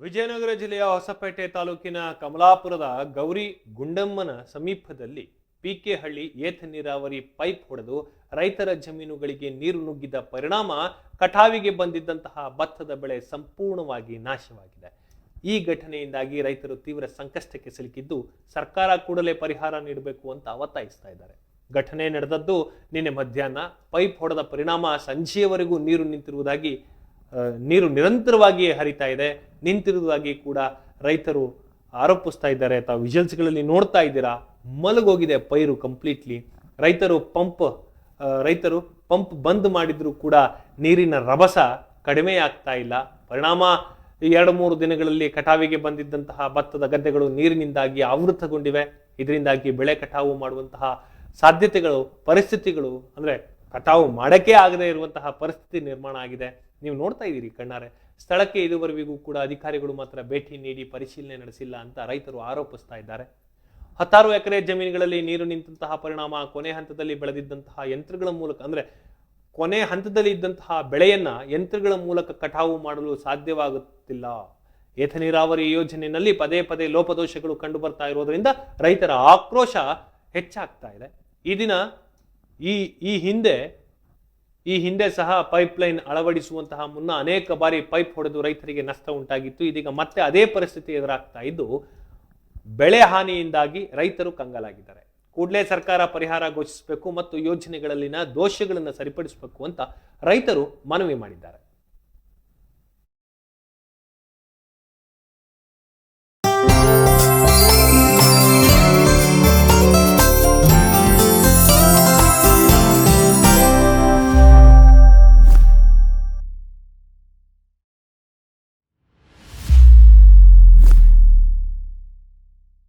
ವಿಜಯನಗರ ಜಿಲ್ಲೆಯ ಹೊಸಪೇಟೆ ತಾಲೂಕಿನ ಕಮಲಾಪುರದ ಗೌರಿ ಗುಂಡಮ್ಮನ ಸಮೀಪದಲ್ಲಿ ಪಿಕೆಹಳ್ಳಿ ಏತ ನೀರಾವರಿ ಪೈಪ್ ಹೊಡೆದು ರೈತರ ಜಮೀನುಗಳಿಗೆ ನೀರು ನುಗ್ಗಿದ ಪರಿಣಾಮ ಕಟಾವಿಗೆ ಬಂದಿದ್ದಂತಹ ಭತ್ತದ ಬೆಳೆ ಸಂಪೂರ್ಣವಾಗಿ ನಾಶವಾಗಿದೆ. ಈ ಘಟನೆಯಿಂದಾಗಿ ರೈತರು ತೀವ್ರ ಸಂಕಷ್ಟಕ್ಕೆ ಸಿಲುಕಿದ್ದು ಸರ್ಕಾರ ಕೂಡಲೇ ಪರಿಹಾರ ನೀಡಬೇಕು ಅಂತ ಒತ್ತಾಯಿಸ್ತಾ ಇದ್ದಾರೆ. ಘಟನೆ ನಡೆದದ್ದು ನಿನ್ನೆ ಮಧ್ಯಾಹ್ನ. ಪೈಪ್ ಹೊಡೆದ ಪರಿಣಾಮ ಸಂಜೆಯವರೆಗೂ ನೀರು ನಿಂತಿರುವುದಾಗಿ ನೀರು ನಿರಂತರವಾಗಿ ಹರಿತಾ ಇದೆ. ನಿಂತಿರುವುದಾಗಿ ಕೂಡ ರೈತರು ಆರೋಪಿಸ್ತಾ ಇದ್ದಾರೆ. ಅಥವಾ ವಿಜಲ್ಸ್ಗಳಲ್ಲಿ ನೋಡ್ತಾ ಇದ್ದೀರಾ? ಮಲಗೋಗಿದೆ ಪೈರು ಕಂಪ್ಲೀಟ್ಲಿ ರೈತರು ಪಂಪ್ ರೈತರು ಪಂಪ್ ಬಂದ್ ಮಾಡಿದ್ರು ಕೂಡ ನೀರಿನ ರಭಸ ಕಡಿಮೆ ಆಗ್ತಾ ಇಲ್ಲ. ಪರಿಣಾಮ ಎರಡು ಮೂರು ದಿನಗಳಲ್ಲಿ ಕಟಾವಿಗೆ ಬಂದಿದ್ದಂತಹ ಭತ್ತದ ಗದ್ದೆಗಳು ನೀರಿನಿಂದಾಗಿ ಆವೃತಗೊಂಡಿವೆ ಇದರಿಂದಾಗಿ ಬೆಳೆ ಕಟಾವು ಮಾಡುವಂತಹ ಸಾಧ್ಯತೆಗಳು, ಪರಿಸ್ಥಿತಿಗಳು ಅಂದ್ರೆ ಕಟಾವು ಮಾಡಕ್ಕೆ ಆಗದೇ ಇರುವಂತಹ ಪರಿಸ್ಥಿತಿ ನಿರ್ಮಾಣ ಆಗಿದೆ. ನೀವು ನೋಡ್ತಾ ಇದ್ದೀರಿ ಕಣ್ಣಾರೆ. ಸ್ಥಳಕ್ಕೆ ಇದುವರೆಗೂ ಕೂಡ ಅಧಿಕಾರಿಗಳು ಮಾತ್ರ ಭೇಟಿ ನೀಡಿ ಪರಿಶೀಲನೆ ನಡೆಸಿಲ್ಲ ಅಂತ ರೈತರು ಆರೋಪಿಸ್ತಾ ಇದ್ದಾರೆ. ಹತ್ತಾರು ಎಕರೆ ಜಮೀನುಗಳಲ್ಲಿ ನೀರು ನಿಂತಹ ಪರಿಣಾಮ ಕೊನೆ ಹಂತದಲ್ಲಿ ಬೆಳೆದಿದ್ದಂತಹ ಯಂತ್ರಗಳ ಮೂಲಕ ಅಂದ್ರೆ ಕೊನೆ ಹಂತದಲ್ಲಿ ಇದ್ದಂತಹ ಬೆಳೆಯನ್ನ ಯಂತ್ರಗಳ ಮೂಲಕ ಕಟಾವು ಮಾಡಲು ಸಾಧ್ಯವಾಗುತ್ತಿಲ್ಲ. ಏತ ನೀರಾವರಿ ಯೋಜನೆಯಲ್ಲಿ ಪದೇ ಪದೇ ಲೋಪದೋಷಗಳು ಕಂಡು ಬರ್ತಾ ಇರೋದ್ರಿಂದ ರೈತರ ಆಕ್ರೋಶ ಹೆಚ್ಚಾಗ್ತಾ ಇದೆ. ಈ ದಿನ ಈ ಈ ಹಿಂದೆ ಈ ಹಿಂದೆ ಸಹ ಪೈಪ್ ಲೈನ್ ಅಳವಡಿಸುವಂತಹ ಮುನ್ನ ಅನೇಕ ಬಾರಿ ಪೈಪ್ ಹೊಡೆದು ರೈತರಿಗೆ ನಷ್ಟ ಉಂಟಾಗಿತ್ತು. ಇದೀಗ ಮತ್ತೆ ಅದೇ ಪರಿಸ್ಥಿತಿ ಎದುರಾಗ್ತಾ ಇದ್ದು, ಬೆಳೆ ಹಾನಿಯಿಂದಾಗಿ ರೈತರು ಕಂಗಾಲಾಗಿದ್ದಾರೆ. ಕೂಡಲೇ ಸರ್ಕಾರ ಪರಿಹಾರ ಘೋಷಿಸಬೇಕು ಮತ್ತು ಯೋಜನೆಗಳಲ್ಲಿನ ದೋಷಗಳನ್ನು ಸರಿಪಡಿಸಬೇಕು ಅಂತ ರೈತರು ಮನವಿ ಮಾಡಿದ್ದಾರೆ.